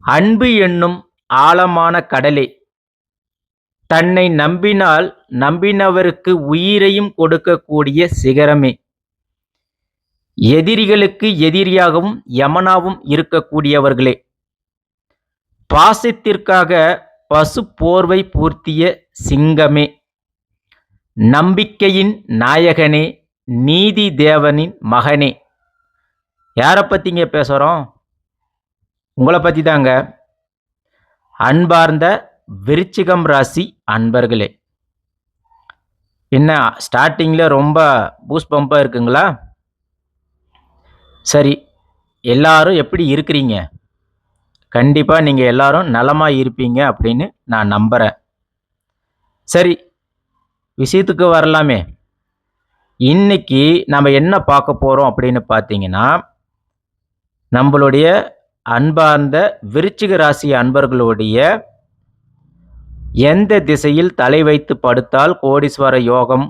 அன்பு என்னும் ஆழமான கடலே. தன்னை நம்பினால் நம்பினவருக்கு உயிரையும் கொடுக்கக்கூடிய சிகரமே. எதிரிகளுக்கு எதிரியாகவும் யமனாவும் இருக்கக்கூடியவர்களே. பாசத்திற்காக பசு போர்வை பூர்த்திய சிங்கமே. நம்பிக்கையின் நாயகனே நீதி தேவனின் மகனே. யாரை பற்றிங்க பேசுகிறோம் உங்களை பற்றி தாங்க. அன்பார்ந்த விருச்சிகம் ராசி அன்பர்களே. என்ன ஸ்டார்டிங்கில் ரொம்ப பூஸ்ட் பம்பாக இருக்குங்களா? சரி எல்லாரும் எப்படி இருக்கிறீங்க? கண்டிப்பாக நீங்கள் எல்லாரும் நலமாக இருப்பீங்க அப்படின்னு நான் நம்புகிறேன் சரி விஷயத்துக்கு வரலாமே. இன்னைக்கு நம்ம என்ன பார்க்க போகிறோம் அப்படின்னு பார்த்தீங்கன்னா நம்மளுடைய அன்பார்ந்த விருச்சிக ராசி அன்பர்களுடைய எந்த திசையில் தலை வைத்து படுத்தால் கோடீஸ்வர யோகம்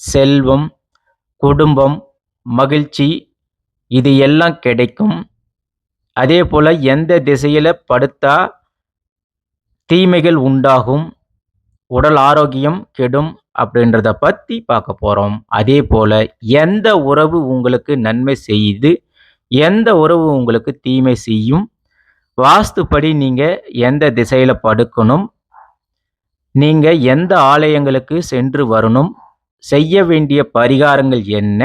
செல்வம் குடும்பம் மகிழ்ச்சி இது எல்லாம் கிடைக்கும். அதே போல் எந்த திசையில் படுத்தா தீமைகள் உண்டாகும் உடல் ஆரோக்கியம் கெடும் அப்படின்றத பற்றி பார்க்க போகிறோம் அதே போல் எந்த உறவு உங்களுக்கு நன்மை செய்து எந்த உறவு உங்களுக்கு தீமை செய்யும்? வாஸ்துப்படி நீங்கள் எந்த திசையில் படுக்கணும்? நீங்கள் எந்த ஆலயங்களுக்கு சென்று வரணும்? செய்ய வேண்டிய பரிகாரங்கள் என்ன?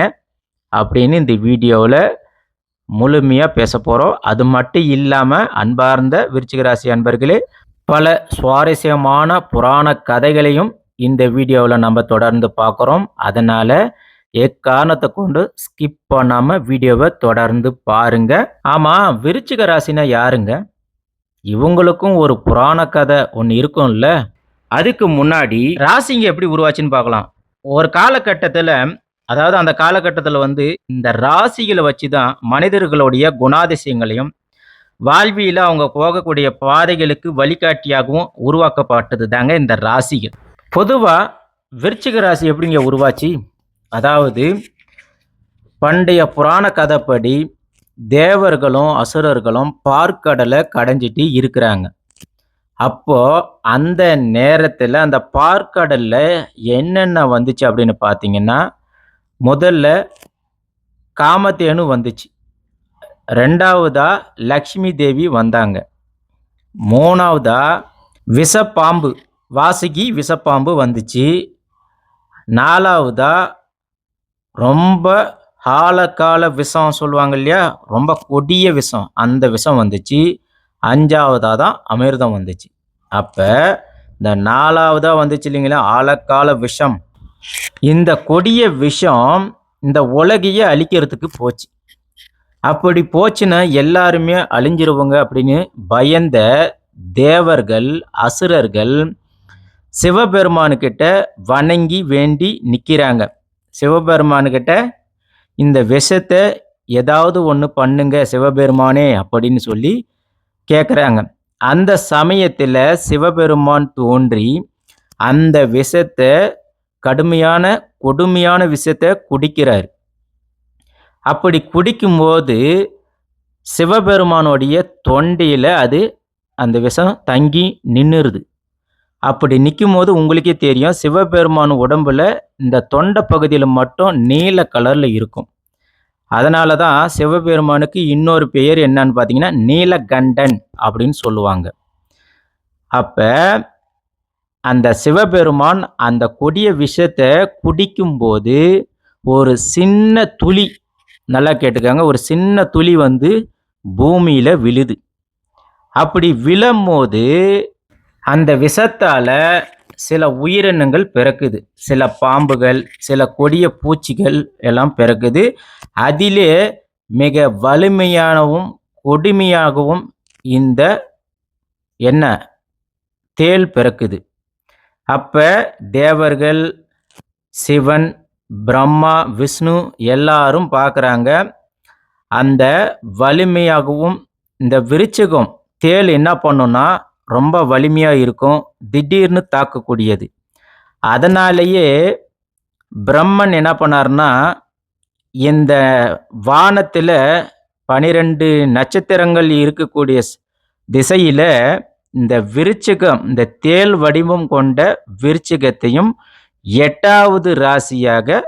அப்படின்னு இந்த வீடியோவில் முழுமையாக பேச போகிறோம் அது மட்டும் இல்லாமல் அன்பார்ந்த விருச்சிகராசி அன்பர்களே பல சுவாரஸ்யமான புராண கதைகளையும் இந்த வீடியோவில் நம்ம தொடர்ந்து பார்க்குறோம். அதனால் எக்காரணத்தை கொண்டு ஸ்கிப் பண்ணாமல் வீடியோவை தொடர்ந்து பாருங்க. ஆமாம் விருச்சிக ராசினா யாருங்க? இவங்களுக்கும் ஒரு புராண கதை ஒன்று இருக்கும்ல. அதுக்கு முன்னாடி ராசிங்க எப்படி உருவாச்சுன்னு பார்க்கலாம். ஒரு காலகட்டத்தில் அதாவது அந்த காலகட்டத்தில் வந்து இந்த ராசிகளை வச்சு தான் மனிதர்களுடைய குணாதிசயங்களையும் வாழ்வியில் அவங்க போகக்கூடிய பாதைகளுக்கு வழிகாட்டியாகவும் உருவாக்கப்பட்டது தாங்க இந்த ராசிகள். பொதுவாக விருச்சிக ராசி எப்படிங்க உருவாச்சு? அதாவது பண்டைய புராண கதைப்படி தேவர்களும் அசுரர்களும் பார்க்கடலை கடைஞ்சிட்டு இருக்கிறாங்க. அப்போ அந்த நேரத்தில் அந்த பார்க்கடலில் என்னென்ன வந்துச்சு அப்படின்னு பார்த்தீங்கன்னா முதல்ல காமத்தேனு வந்துச்சு. ரெண்டாவதா லக்ஷ்மி தேவி வந்தாங்க. மூணாவதா விஷப்பாம்பு வாசுகி விஷப்பாம்பு வந்துச்சு. நாலாவதா ரொம்ப ஆழக்கால விஷம் சொல்லுவாங்க இல்லையா? ரொம்ப கொடிய விஷம். அந்த விஷம் வந்துச்சு. அஞ்சாவதாக தான் அமிர்தம் வந்துச்சு. அப்போ இந்த நாலாவதாக வந்துச்சு இல்லைங்களா? ஆழக்கால விஷம். இந்த கொடிய விஷம் இந்த உலகையே அழிக்கிறதுக்கு போச்சு. அப்படி போச்சுன்னா எல்லாருமே அழிஞ்சிருவாங்க அப்படின்னு பயந்த தேவர்கள் அசுரர்கள் சிவபெருமானுக்கிட்ட வணங்கி வேண்டி நிற்கிறாங்க சிவபெருமானுக்கிட்ட இந்த விஷத்தை ஏதாவது ஒன்று பண்ணுங்க சிவபெருமானே அப்படின்னு சொல்லி கேட்குறாங்க அந்த சமயத்தில் சிவபெருமான் தோன்றி அந்த விஷத்தை கடுமையான கொடுமையான விஷத்தை குடிக்கிறார். அப்படி குடிக்கும்போது சிவபெருமானுடைய தொண்டையில் அது அந்த விஷம் தங்கி நின்றுருது அப்படி நிற்கும் போது உங்களுக்கே தெரியும் சிவபெருமான் உடம்புல இந்த தொண்டை பகுதியில் மட்டும் நீல கலரில் இருக்கும். அதனால தான் சிவபெருமானுக்கு இன்னொரு பெயர் என்னன்னு பார்த்தீங்கன்னா நீலகண்டன் அப்படின்னு சொல்லுவாங்க. அப்போ அந்த சிவபெருமான் அந்த கொடிய விஷத்தை குடிக்கும்போது ஒரு சின்ன துளி நல்லா கேட்டுக்காங்க ஒரு சின்ன துளி வந்து பூமியில் விழுது. அப்படி விழும்போது அந்த விஷத்தால் சில உயிரினங்கள் பிறக்குது. சில பாம்புகள் சில கொடிய பூச்சிகள் எல்லாம் பிறக்குது. அதிலே மிக வலிமையானவும் கொடுமையாகவும் இந்த என்ன? தேள் பிறக்குது. அப்போ தேவர்கள் சிவன் பிரம்மா விஷ்ணு எல்லாரும் பார்க்குறாங்க. அந்த வலிமையாகவும் இந்த விருச்சகம் தேள் என்ன பண்ணுன்னா ரொம்ப வலிமையாக இருக்கும் திடீர்னு தாக்கக்கூடியது. அதனாலேயே பிரம்மன் என்ன பண்ணார்னா இந்த வானத்தில் பனிரெண்டு நட்சத்திரங்கள் இருக்கக்கூடிய திசையில் இந்த விருச்சிகம் இந்த தேள் வடிவம் கொண்ட விருச்சிகத்தையும் எட்டாவது ராசியாக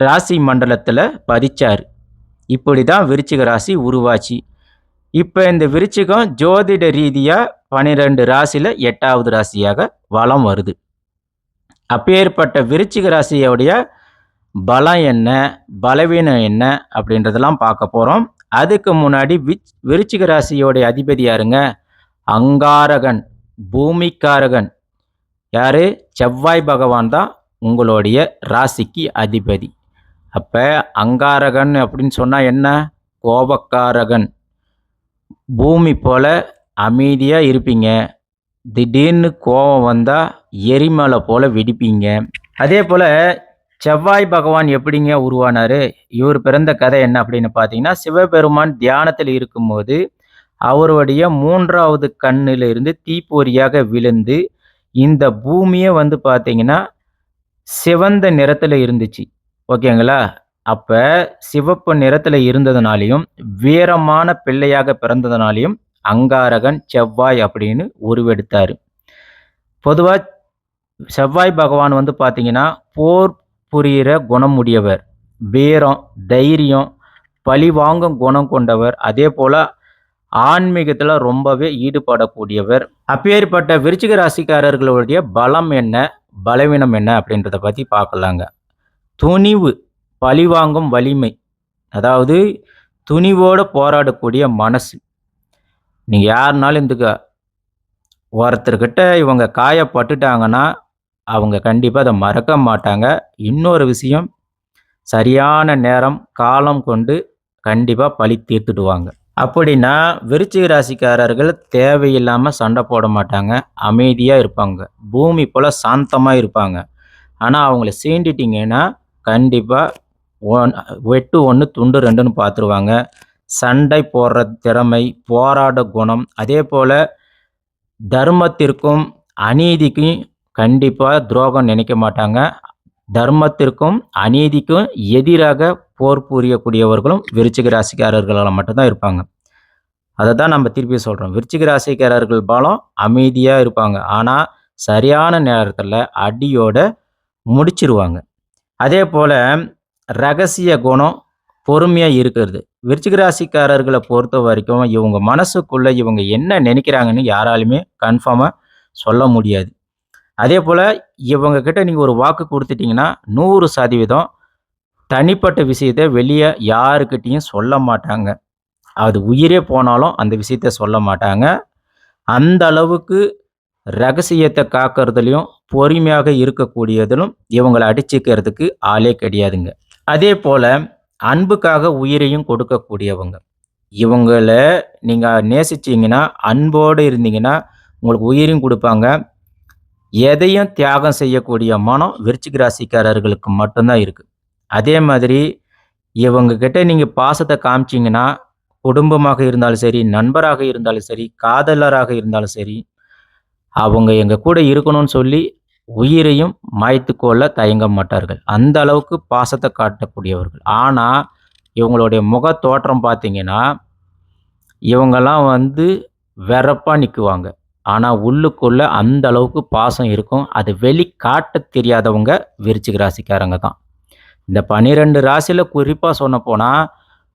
ராசி மண்டலத்தில் பதிச்சார். இப்படி தான் விருச்சிக ராசி உருவாச்சு. இப்போ இந்த விருச்சிகம் ஜோதிட ரீதியாக பன்னிரெண்டு ராசியில் எட்டாவது ராசியாக வலம் வருது. அப்பேற்பட்ட விருச்சிக ராசியோடைய பலம் என்ன பலவீனம் என்ன அப்படின்றதெல்லாம் பார்க்க போகிறோம் அதுக்கு முன்னாடி விச் விருச்சிக ராசியோடைய அதிபதி யாருங்க? அங்காரகன் பூமிக்காரகன். யார்? செவ்வாய் பகவான் தான் உங்களுடைய ராசிக்கு அதிபதி. அப்போ அங்காரகன் அப்படின்னு சொன்னால் என்ன? கோபக்காரகன். பூமி போல் அமைதியாக இருப்பீங்க. திடீர்னு கோபம் வந்தால் எரிமலை போல் வெடிப்பீங்க. அதே போல் செவ்வாய் பகவான் எப்படிங்க உருவானார்? இவர் பிறந்த கதை என்ன அப்படின்னு பார்த்தீங்கன்னா சிவபெருமான் தியானத்தில் இருக்கும்போது அவருடைய மூன்றாவது கண்ணில் இருந்து தீப்பொறியாக விழுந்து இந்த பூமியே வந்து பார்த்தீங்கன்னா சிவந்த நிறத்தில் இருந்துச்சு. ஓகேங்களா? அப்போ சிவப்பு நிறத்தில் இருந்ததுனாலையும் வீரமான பிள்ளையாக பிறந்ததுனாலையும் அங்காரகன் செவ்வாய் அப்படின்னு உருவெடுத்தார். பொதுவாக செவ்வாய் பகவான் வந்து பார்த்தீங்கன்னா போர் புரிகிற குணம் உடையவர் வீரம் தைரியம் பழி வாங்கும் குணம் கொண்டவர் அதே போல் ஆன்மீகத்தில் ரொம்பவே ஈடுபடக்கூடியவர். அப்பேற்பட்ட விருச்சிக ராசிக்காரர்களுடைய பலம் என்ன பலவீனம் என்ன அப்படின்றத பற்றி பார்க்கலாங்க. துணிவு. பழிவாங்கும் வலிமை. அதாவது துணிவோடு போராடக்கூடிய மனசு. நீங்கள் யாருனாலும் இந்த ஒருத்தர்கிட்ட இவங்க காயப்பட்டுட்டாங்கன்னா அவங்க கண்டிப்பாக அதை மறக்க மாட்டாங்க. இன்னொரு விஷயம் சரியான நேரம் காலம் கொண்டு கண்டிப்பாக பழி தீர்த்துடுவாங்க. அப்படின்னா விருச்சிக ராசிக்காரர்கள் தேவையில்லாமல் சண்டை போட மாட்டாங்க. அமைதியாக இருப்பாங்க. பூமி போல் சாந்தமாக இருப்பாங்க. ஆனால் அவங்கள சீண்டிட்டிங்கன்னா கண்டிப்பாக ஒன் வெட்டு ஒன்று துண்டு ரெண்டுன்னு பார்த்துருவாங்க. சண்டை போடுற திறமை போராட குணம். அதே போல் தர்மத்திற்கும் அநீதிக்கும் கண்டிப்பாக துரோகம் நினைக்க மாட்டாங்க. தர்மத்திற்கும் அநீதிக்கும் எதிராக போர் புரியக்கூடியவர்களும் விருச்சிக ராசிக்காரர்களால் மட்டும்தான் இருப்பாங்க. அதை தான் நம்ம திருப்பி சொல்கிறோம் விருச்சிக ராசிக்காரர்கள் பாலம் அமைதியாக இருப்பாங்க. ஆனால் சரியான நேரத்தில் அடியோட முடிச்சிருவாங்க. அதே போல் ரகசிய குணம் பொறுமையாக இருக்கிறது. விருச்சிக ராசிக்காரர்களை பொறுத்த வரைக்கும் இவங்க மனசுக்குள்ளே இவங்க என்ன நினைக்கிறாங்கன்னு யாராலுமே கன்ஃபார்மாக சொல்ல முடியாது. அதே போல் இவங்க கிட்ட நீங்கள் ஒரு வாக்கு கொடுத்துட்டிங்கன்னா நூறு சதவீதம் தனிப்பட்ட விஷயத்தை வெளியே யாருக்கிட்டேயும் சொல்ல மாட்டாங்க. அது உயிரே போனாலும் அந்த விஷயத்த சொல்ல மாட்டாங்க. அந்த அளவுக்கு ரகசியத்தை காக்கிறதுலையும் பொறுமையாக இருக்கக்கூடியதிலும் இவங்களை அடிச்சுக்கிறதுக்கு ஆளே கிடையாதுங்க. அதே போல் அன்புக்காக உயிரையும் கொடுக்கக்கூடியவங்க. இவங்களை நீங்கள் நேசிச்சிங்கன்னா அன்போடு இருந்தீங்கன்னா உங்களுக்கு உயிரையும் கொடுப்பாங்க. எதையும் தியாகம் செய்யக்கூடிய மனம் விருச்சிக ராசிக்காரர்களுக்கு மட்டும்தான் இருக்குது அதே மாதிரி இவங்கக்கிட்ட நீங்கள் பாசத்தை காமிச்சிங்கன்னா குடும்பமாக இருந்தாலும் சரி நண்பராக இருந்தாலும் சரி காதலராக இருந்தாலும் சரி அவங்க எங்கள் கூட இருக்கணும்னு சொல்லி உயிரையும் மாய்த்து கொள்ள தயங்க மாட்டார்கள். அந்த அளவுக்கு பாசத்தை காட்டக்கூடியவர்கள். ஆனால் இவங்களுடைய முக தோற்றம் பார்த்தீங்கன்னா இவங்கெல்லாம் வந்து வெறப்பாக நிற்குவாங்க ஆனால் உள்ளுக்குள்ளே அந்த அளவுக்கு பாசம் இருக்கும். அது வெளி காட்ட தெரியாதவங்க விருச்சிக ராசிக்காரங்க தான். இந்த பன்னிரெண்டு ராசியில் குறிப்பாக சொன்ன போனால்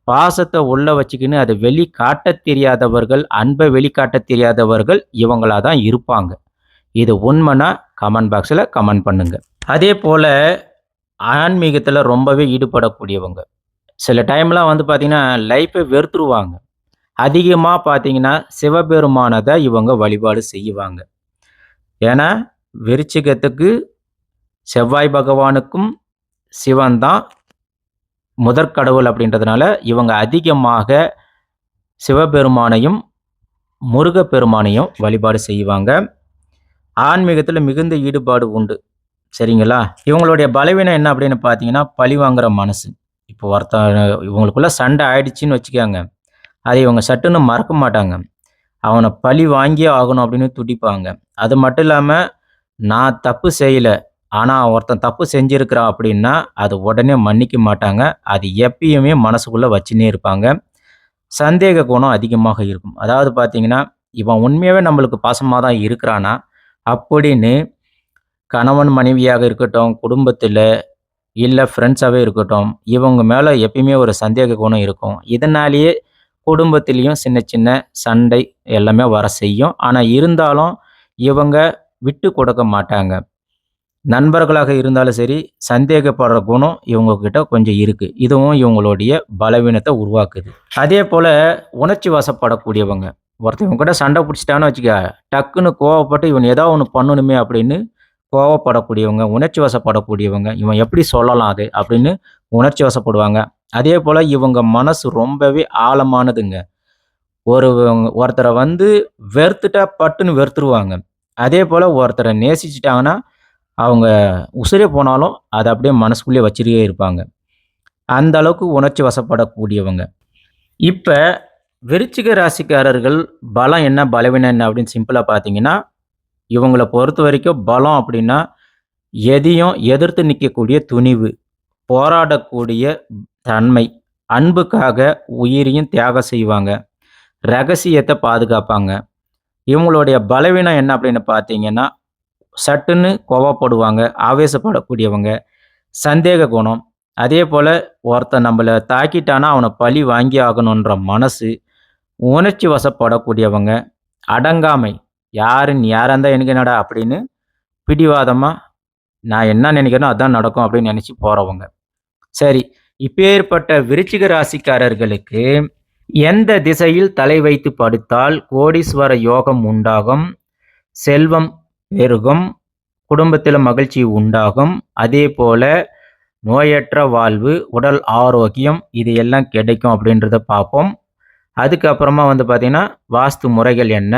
பாசத்தை உள்ளே வச்சுக்கின்னு அதை வெளி காட்ட தெரியாதவர்கள் அன்பை வெளிக்காட்ட தெரியாதவர்கள் இவங்களாக தான் இருப்பாங்க. இது உண்மைனா கமெண்ட் பாக்ஸில் கமெண்ட் பண்ணுங்கள் அதே போல் ஆன்மீகத்தில் ரொம்பவே ஈடுபடக்கூடியவங்க. சில டைம்லாம் வந்து பார்த்திங்கன்னா லைஃப்பை வெறுத்துருவாங்க. அதிகமாக பார்த்தீங்கன்னா சிவபெருமானதை இவங்க வழிபாடு செய்வாங்க. ஏன்னா விருச்சிகத்துக்கு செவ்வாய் பகவானுக்கும் சிவன் தான் முதற்கடவுள் அப்படின்றதுனால இவங்க அதிகமாக சிவபெருமானையும் முருகப்பெருமானையும் வழிபாடு செய்வாங்க. ஆன்மீகத்தில் மிகுந்த ஈடுபாடு உண்டு. சரிங்களா? இவங்களுடைய பலவீனம் என்ன அப்படின்னு பார்த்தீங்கன்னா பழி வாங்குற மனசு. இப்போ ஒருத்தன் இவங்களுக்குள்ள சண்டை ஆயிடுச்சின்னு வச்சுக்கோங்க. அதை இவங்க சட்டுன்னு மறக்க மாட்டாங்க. அவனை பழி வாங்கியே ஆகணும் அப்படின்னு துடிப்பாங்க. அது மட்டும் இல்லாமல் நான் தப்பு செய்யலை ஆனால் ஒருத்தன் தப்பு செஞ்சுருக்கிறான் அப்படின்னா அது உடனே மன்னிக்க மாட்டாங்க. அது எப்பயுமே மனசுக்குள்ளே வச்சுன்னே இருப்பாங்க. சந்தேக குணம் அதிகமாக இருக்கும். அதாவது பார்த்தீங்கன்னா, இவன் உண்மையாகவே நம்மளுக்கு பாசமாக தான் இருக்கிறானா? அப்படின்னு கணவன் மனைவியாக இருக்கட்டும், குடும்பத்தில் இல்லை ஃப்ரெண்ட்ஸாகவே இருக்கட்டும், இவங்க மேலே எப்பயுமே ஒரு சந்தேக குணம் இருக்கும். இதனாலேயே குடும்பத்திலையும் சின்ன சின்ன சண்டை எல்லாமே வர செய்யும். ஆனால் இருந்தாலும் இவங்க விட்டு கொடுக்க மாட்டாங்க. நண்பர்களாக இருந்தாலும் சரி, சந்தேகப்படுற குணம் இவங்கக்கிட்ட கொஞ்சம் இருக்குது இதுவும் இவங்களுடைய பலவீனத்தை உருவாக்குது. அதே போல் உணர்ச்சி வசப்படக்கூடியவங்க. ஒருத்தவங்க இவன் கூட சண்டை பிடிச்சிட்டான்னு வச்சுக்க, டக்குன்னு கோவப்பட்டு இவன் ஏதோ ஒன்று பண்ணணுமே அப்படின்னு கோவப்படக்கூடியவங்க, உணர்ச்சி வசப்படக்கூடியவங்க. இவன் எப்படி சொல்லலாம் அது? அப்படின்னு உணர்ச்சி வசப்படுவாங்க. அதே போல் இவங்க மனசு ரொம்பவே ஆழமானதுங்க. ஒரு ஒருத்தரை வந்து வெறுத்துட்டா பட்டுன்னு வெறுத்துருவாங்க. அதே போல் ஒருத்தரை நேசிச்சிட்டாங்கன்னா அவங்க உசிரே போனாலும் அதை அப்படியே மனசுக்குள்ளேயே வச்சுட்டே இருப்பாங்க. அந்த அளவுக்கு உணர்ச்சி வசப்படக்கூடியவங்க. இப்போ விருச்சிக ராசிக்காரர்கள் பலம் என்ன? பலவீனம் என்ன? அப்படின்னு சிம்பிளாக பார்த்தீங்கன்னா, இவங்களை பொறுத்த வரைக்கும் பலம் அப்படின்னா, எதையும் எதிர்த்து நிற்கக்கூடிய துணிவு, போராடக்கூடிய தன்மை, அன்புக்காக உயிரையும் தியாகம் செய்வாங்க, ரகசியத்தை பாதுகாப்பாங்க. இவங்களுடைய பலவீனம் என்ன அப்படின்னு பார்த்தீங்கன்னா, சட்டுன்னு கோவப்படுவாங்க, ஆவேசப்படக்கூடியவங்க, சந்தேக குணம். அதே போல் ஒருத்தன் நம்மளை தாக்கிட்டானா அவனை பழி வாங்கி ஆகணுன்ற மனசு, உணர்ச்சி வசப்படக்கூடியவங்க, அடங்காமை. யாருன்னு யாராக இருந்தால் எனக்கு என்னடா? அப்படின்னு பிடிவாதமாக நான் என்ன நினைக்கிறேனோ அதான் நடக்கும் அப்படின்னு நினச்சி போகிறவங்க சரி, இப்பேற்பட்ட விருச்சிக ராசிக்காரர்களுக்கு எந்த திசையில் தலை வைத்து படுத்தால் கோடீஸ்வர யோகம் உண்டாகும், செல்வம் பெருகும், குடும்பத்தில் மகிழ்ச்சி உண்டாகும், அதே போல நோயற்ற வாழ்வு, உடல் ஆரோக்கியம் இது எல்லாம் கிடைக்கும் அப்படின்றத பார்ப்போம். அதுக்கப்புறமா வந்து பார்த்திங்கன்னா வாஸ்து முறைகள் என்ன?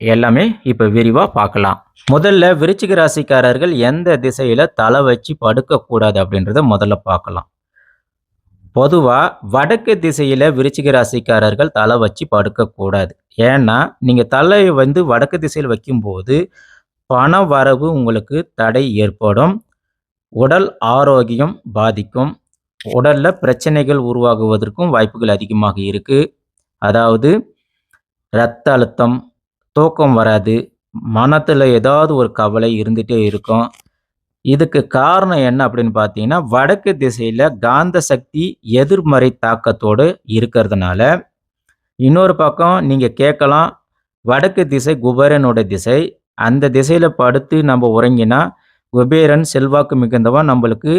எல்லாமே இப்போ விரிவாக பார்க்கலாம். முதல்ல விருச்சிக ராசிக்காரர்கள் எந்த திசையில் தலை வச்சு படுக்கக்கூடாது அப்படின்றத முதல்ல பார்க்கலாம். பொதுவாக வடக்கு திசையில் விருச்சிக ராசிக்காரர்கள் தலை வச்சு படுக்கக்கூடாது. ஏன்னா, நீங்கள் தலையை வந்து வடக்கு திசையில் வைக்கும்போது, பண வரவு உங்களுக்கு தடை ஏற்படும். உடல் ஆரோக்கியம் பாதிக்கும். உடலில் பிரச்சனைகள் உருவாகுவதற்கும் வாய்ப்புகள் அதிகமாக இருக்குது அதாவது இரத்த அழுத்தம், தூக்கம் வராது, மனத்தில் ஏதாவது ஒரு கவலை இருந்துகிட்டே இருக்கும். இதுக்கு காரணம் என்ன அப்படின்னு பார்த்தீங்கன்னா, வடக்கு திசையில் காந்த சக்தி எதிர்மறை தாக்கத்தோடு இருக்கிறதுனால, இன்னொரு பக்கம் நீங்கள் கேட்கலாம், வடக்கு திசை குபேரனோட திசை. அந்த திசையில் படுத்து நம்ம உறங்கினா, குபேரன் செல்வாக்கு மிகுந்தவன் நம்மளுக்கு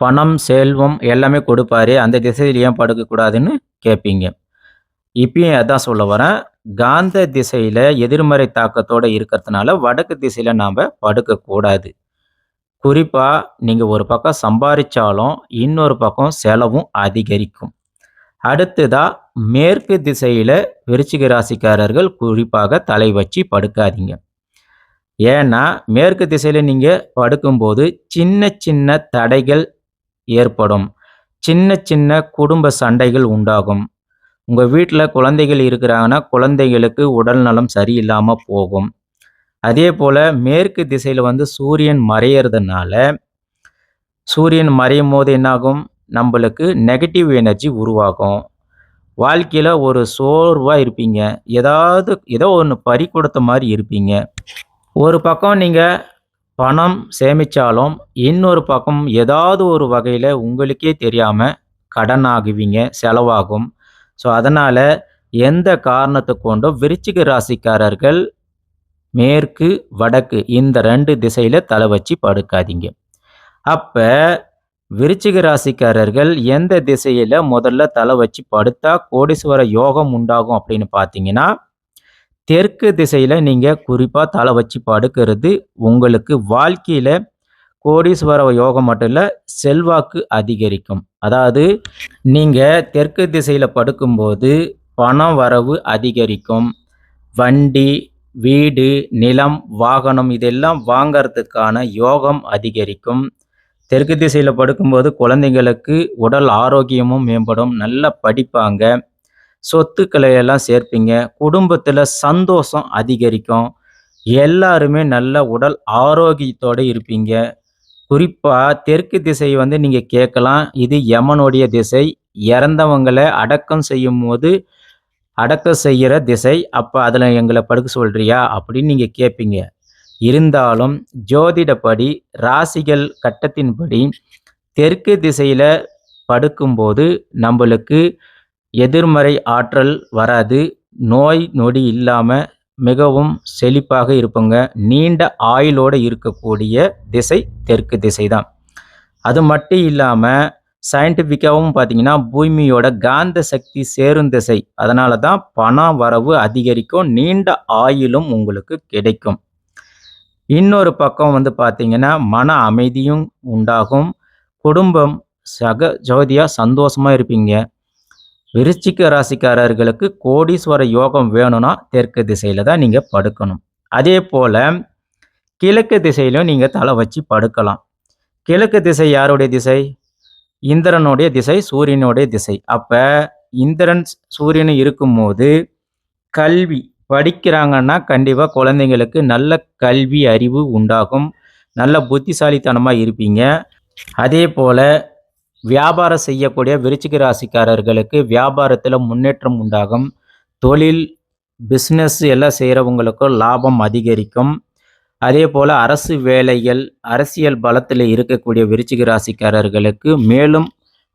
பணம், செல்வம் எல்லாமே கொடுப்பாரு அந்த திசையில் ஏன் படுக்கக்கூடாதுன்னு கேட்பீங்க. இப்பயும் அதான் சொல்ல வரேன். காந்த திசையில் எதிர்மறை தாக்கத்தோடு இருக்கிறதுனால, வடக்கு திசையில் நாம் படுக்கக்கூடாது. குறிப்பாக நீங்கள் ஒரு பக்கம் சம்பாதிச்சாலும் இன்னொரு பக்கம் செலவும் அதிகரிக்கும். அடுத்ததா மேற்கு திசையில் விருச்சிக ராசிக்காரர்கள் குறிப்பாக தலை வச்சு படுக்காதீங்க. ஏன்னா, மேற்கு திசையில் நீங்கள் படுக்கும்போது சின்ன சின்ன தடைகள் ஏற்படும். சின்ன சின்ன குடும்ப சண்டைகள் உண்டாகும். உங்கள் வீட்டில் குழந்தைகள் இருக்கிறாங்கன்னா, குழந்தைகளுக்கு உடல் நலம் சரியில்லாமல் போகும். அதேபோல மேற்கு திசையில் வந்து சூரியன் மறையறதுனால, சூரியன் மறையும் போது என்னாகும்? நம்மளுக்கு நெகட்டிவ் எனர்ஜி உருவாகும். வாழ்க்கையில் ஒரு சோர்வாக இருப்பீங்க. ஏதாவது ஏதோ ஒன்று பறி கொடுத்த மாதிரி இருப்பீங்க. ஒரு பக்கம் நீங்கள் பணம் சேமித்தாலும் இன்னொரு பக்கம் ஏதாவது ஒரு வகையில் உங்களுக்கே தெரியாமல் கடன் ஆகுவீங்க, செலவாகும். ஸோ, அதனால் எந்த காரணத்தை கொண்டும் விருச்சிக ராசிக்காரர்கள் மேற்கு, வடக்கு இந்த ரெண்டு திசையில் தலை வச்சு படுக்காதீங்க. அப்போ விருச்சிக ராசிக்காரர்கள் எந்த திசையில் முதல்ல தலை வச்சு படுத்தா கோடீஸ்வர யோகம் உண்டாகும் அப்படின்னு பார்த்தீங்கன்னா, தெற்கு திசையில் நீங்கள் குறிப்பாக தலை வச்சு படுக்கிறது உங்களுக்கு வாழ்க்கையில் கோடீஸ்வர யோகம் மட்டும் இல்லை செல்வாக்கு அதிகரிக்கும். அதாவது நீங்கள் தெற்கு திசையில் படுக்கும்போது பணம் வரவு அதிகரிக்கும். வண்டி, வீடு, நிலம், வாகனம் இதெல்லாம் வாங்கறதுக்கான யோகம் அதிகரிக்கும். தெற்கு திசையில் படுக்கும்போது குழந்தைங்களுக்கு உடல் ஆரோக்கியமும் மேம்படும். நல்லா படிப்பாங்க. சொத்துக்களை எல்லாம் சேர்ப்பீங்க. குடும்பத்தில் சந்தோஷம் அதிகரிக்கும். எல்லாருமே நல்ல உடல் ஆரோக்கியத்தோடு இருப்பீங்க. குறிப்பாக தெற்கு திசை வந்து நீங்கள் கேட்கலாம், இது யமனுடைய திசை. இறந்தவங்களை அடக்கம் செய்யும்போது அடக்கம் செய்கிற திசை. அப்போ அதில் எங்களை படுக்க சொல்கிறியா அப்படின்னு நீங்கள் கேட்பீங்க. இருந்தாலும் ஜோதிடப்படி ராசிகள் கட்டத்தின்படி தெற்கு திசையில் படுக்கும்போது நம்மளுக்கு எதிர்மறை ஆற்றல் வராது. நோய் நொடி இல்லாமல் மிகவும் செழிப்பாக இருப்பங்க. நீண்ட ஆயுளோடு இருக்கக்கூடிய திசை தெற்கு திசை தான் அது மட்டும் இல்லாமல் சயின்டிஃபிக்காகவும் பார்த்தீங்கன்னா பூமியோட காந்த சக்தி சேரும் திசை. அதனால தான் பண வரவு அதிகரிக்கும் நீண்ட ஆயுளும் உங்களுக்கு கிடைக்கும். இன்னொரு பக்கம் வந்து பார்த்தீங்கன்னா மன அமைதியும் உண்டாகும். குடும்பம் சக ஜோதியாக சந்தோஷமாக இருப்பீங்க. விருச்சிக ராசிக்காரர்களுக்கு கோடீஸ்வர யோகம் வேணும்னா தெற்கு திசையில் தான் நீங்கள் படுக்கணும். அதே போல் கிழக்கு திசையிலும் நீங்கள் தலை வச்சு படுக்கலாம். கிழக்கு திசை யாருடைய திசை? இந்திரனுடைய திசை சூரியனுடைய திசை. அப்போ இந்திரன் சூரியன் இருக்கும்போது கல்வி படிக்கிறாங்கன்னா கண்டிப்பாக குழந்தைங்களுக்கு நல்ல கல்வி அறிவு உண்டாகும். நல்ல புத்திசாலித்தனமாக இருப்பீங்க. அதே போல் வியாபாரம் செய்யக்கூடிய விருச்சிக ராசிக்காரர்களுக்கு வியாபாரத்தில் முன்னேற்றம் உண்டாகும். தொழில் பிஸ்னஸ் எல்லாம் செய்கிறவங்களுக்கும் லாபம் அதிகரிக்கும். அதே போல் அரசு வேலைகள் அரசியல் பலத்தில் இருக்கக்கூடிய விருச்சிக ராசிக்காரர்களுக்கு மேலும்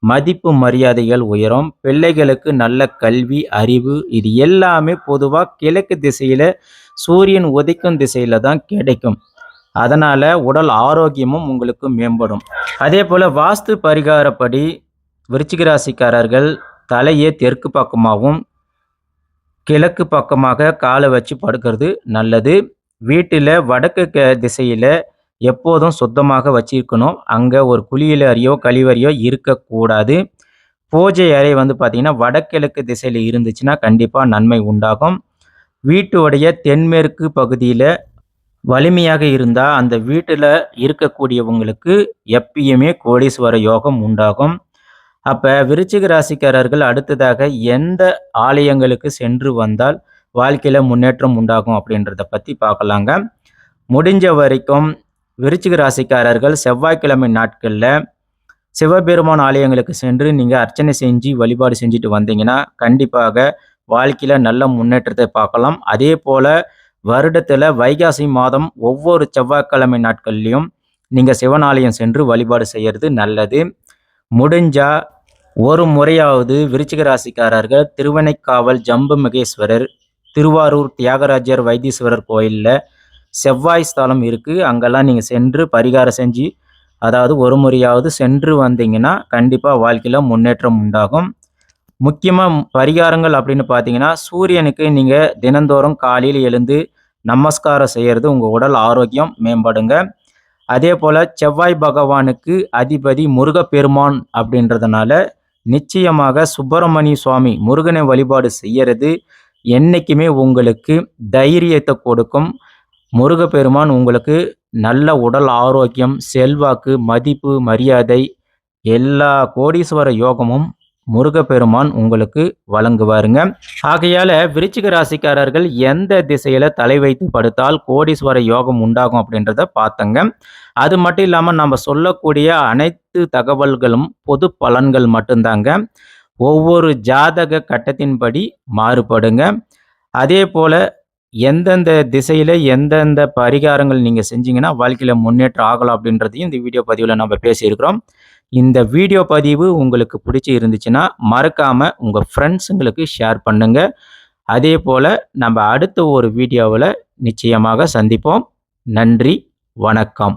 மதிப்பு மரியாதைகள் உயரும். பிள்ளைகளுக்கு நல்ல கல்வி அறிவு இது எல்லாமே பொதுவாக கிழக்கு திசையில் சூரியன் உதைக்கும் திசையில் தான் கிடைக்கும். அதனால் உடல் ஆரோக்கியமும் உங்களுக்கு மேம்படும். அதே போல் வாஸ்து பரிகாரப்படி விருச்சிக ராசிக்காரர்கள் தலையை தெற்கு பக்கமாகவும் கிழக்கு பக்கமாக காலை வச்சு படுக்கிறது நல்லது. வீட்டில் வடக்கு க திசையில் எப்போதும் சுத்தமாக வச்சிருக்கணும். அங்கே ஒரு குளியலறையோ கழிவறையோ இருக்கக்கூடாது. பூஜை அறை வந்து பார்த்திங்கன்னா வடகிழக்கு திசையில் இருந்துச்சுன்னா கண்டிப்பாக நன்மை உண்டாகும். வீட்டுடைய தென்மேற்கு பகுதியில் வலிமையாக இருந்தால் அந்த வீட்டில் இருக்கக்கூடியவங்களுக்கு எப்பயுமே கோடீஸ்வர யோகம் உண்டாகும். அப்போ விருச்சிக ராசிக்காரர்கள் அடுத்ததாக எந்த ஆலயங்களுக்கு சென்று வந்தால் வாழ்க்கையில் முன்னேற்றம் உண்டாகும் அப்படின்றத பற்றி பார்க்கலாங்க. முடிஞ்ச வரைக்கும் விருச்சிக ராசிக்காரர்கள் செவ்வாய்க்கிழமை நாட்களில் சிவபெருமான் ஆலயங்களுக்கு சென்று நீங்கள் அர்ச்சனை செஞ்சு வழிபாடு செஞ்சுட்டு வந்தீங்கன்னா கண்டிப்பாக வாழ்க்கையில் நல்ல முன்னேற்றத்தை பார்க்கலாம். அதே போல் வருடத்தில் வைகாசி மாதம் ஒவ்வொரு செவ்வாய்க்கிழமை நாட்கள்லையும் நீங்கள் சிவனாலயம் சென்று வழிபாடு செய்கிறது நல்லது. முடிஞ்சால் ஒரு முறையாவது விருச்சிக ராசிக்காரர்கள் திருவனைக்காவல் ஜம்பு மகேஸ்வரர் திருவாரூர் தியாகராஜர் வைத்தீஸ்வரர் கோயிலில் செவ்வாய் ஸ்தலம் இருக்குது அங்கெல்லாம் நீங்கள் சென்று பரிகாரம் செஞ்சு அதாவது ஒரு முறையாவது சென்று வந்தீங்கன்னா கண்டிப்பாக வாழ்க்கையில் முன்னேற்றம் உண்டாகும். முக்கியமாக பரிகாரங்கள் அப்படின்னு பார்த்தீங்கன்னா சூரியனுக்கு நீங்கள் தினந்தோறும் காலையில் எழுந்து நமஸ்காரம் செய்கிறது உங்கள் உடல் ஆரோக்கியம் மேம்படுங்க. அதே போல் செவ்வாய் பகவானுக்கு அதிபதி முருகப்பெருமான் அப்படின்றதுனால நிச்சயமாக சுப்பிரமணிய சுவாமி முருகனை வழிபாடு செய்கிறது என்றைக்குமே உங்களுக்கு தைரியத்தை கொடுக்கும். முருகப்பெருமான் உங்களுக்கு நல்ல உடல் ஆரோக்கியம் செல்வாக்கு மதிப்பு மரியாதை எல்லா கோடீஸ்வர யோகமும் முருகப்பெருமான் உங்களுக்கு வழங்குவாருங்க. ஆகையால விருச்சிக ராசிக்காரர்கள் எந்த திசையில தலை வைத்து படுத்தால் கோடீஸ்வர யோகம் உண்டாகும் அப்படின்றத பார்த்தங்க. அது மட்டும் இல்லாமல் நம்ம சொல்லக்கூடிய அனைத்து தகவல்களும் பொது பலன்கள் மட்டும்தாங்க. ஒவ்வொரு ஜாதக கட்டத்தின்படி மாறுபடுங்க. அதே போல் எந்தெந்த திசையில் எந்தெந்த பரிகாரங்கள் நீங்கள் செஞ்சீங்கன்னா வாழ்க்கையில் முன்னேற்றம் ஆகலாம் அப்படின்றதையும் இந்த வீடியோ பதிவில் நம்ம பேசியிருக்கிறோம். இந்த வீடியோ பதிவு உங்களுக்கு பிடிச்சி இருந்துச்சுன்னா மறக்காமல் உங்கள் ஃப்ரெண்ட்ஸுங்களுக்கு ஷேர் பண்ணுங்கள் அதே போல் நம்ம அடுத்த ஒரு வீடியோவில் நிச்சயமாக சந்திப்போம். நன்றி வணக்கம்.